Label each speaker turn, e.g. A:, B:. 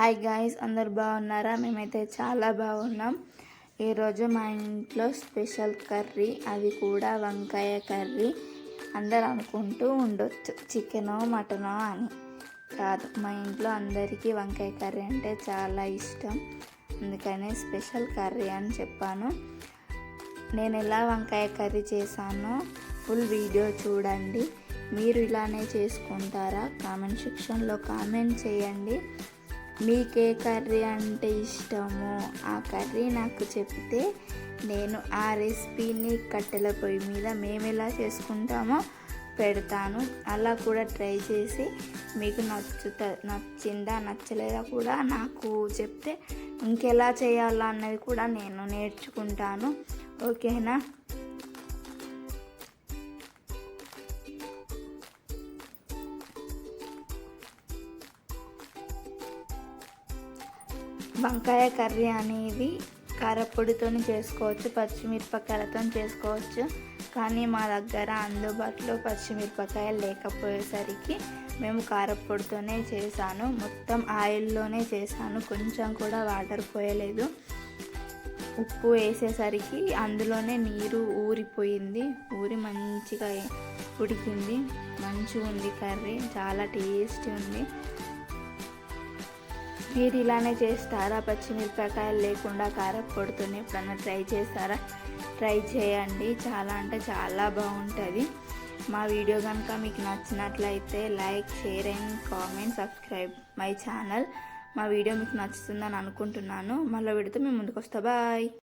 A: Hi guys అందరు బాగున్నారా? మేమైతే చాలా బాగున్నాం. ఈరోజు మా ఇంట్లో స్పెషల్ కర్రీ అది కూడా వంకాయ కర్రీ. అందరు అనుకుంటూ ఉండొచ్చు చికెనో మటనో అని. కాదు మా ఇంట్లో అందరికీ వంకాయ కర్రీ అంటే చాలా ఇష్టం. అందుకనే స్పెషల్ కర్రీ అని చెప్పాను. నేను ఎలా వంకాయ కర్రీ చేశానో ఫుల్ వీడియో చూడండి. మీరు ఇలానే చేసుకుంటారా? కామెంట్ సెక్షన్లో కామెంట్ చేయండి. మీకే కర్రీ అంటే ఇష్టమో ఆ కర్రీ నాకు చెప్తే నేను ఆ రెసిపీని కట్టెల పొయ్యి మీద మేము ఎలా చేసుకుంటామో పెడతాను. అలా కూడా ట్రై చేసి మీకు నచ్చుత నచ్చిందా నచ్చలేదా కూడా నాకు చెప్తే ఇంకెలా చేయాలా అన్నది కూడా నేను నేర్చుకుంటాను. ఓకేనా? వంకాయ కర్రీ అనేది కారపొడితో చేసుకోవచ్చు పచ్చిమిరపకాయలతో చేసుకోవచ్చు. కానీ మా దగ్గర అందుబాటులో పచ్చిమిరపకాయలు లేకపోయేసరికి మేము కారపొడితోనే చేశాను. మొత్తం ఆయిల్లోనే చేశాను. కొంచెం కూడా వాటర్ పోయలేదు. ఉప్పు వేసేసరికి అందులోనే నీరు ఊరిపోయింది. ఊరి మంచిగా ఉడికింది. మంచిగా ఉంది కర్రీ. చాలా టేస్టీ ఉంది. మీరు ఇలానే చేస్తారా? పచ్చిమిరపకాయలు లేకుండా కారపొడితోనే ఎప్పుడన్నా ట్రై చేస్తారా? ట్రై చేయండి. చాలా అంటే చాలా బాగుంటుంది. మా వీడియో కనుక మీకు నచ్చినట్లయితే like share and comment subscribe my channel. మా వీడియో మీకు నచ్చుతుందని అనుకుంటున్నాను. మళ్ళీ విడితే మేము ముందుకు వస్తా బాయ్.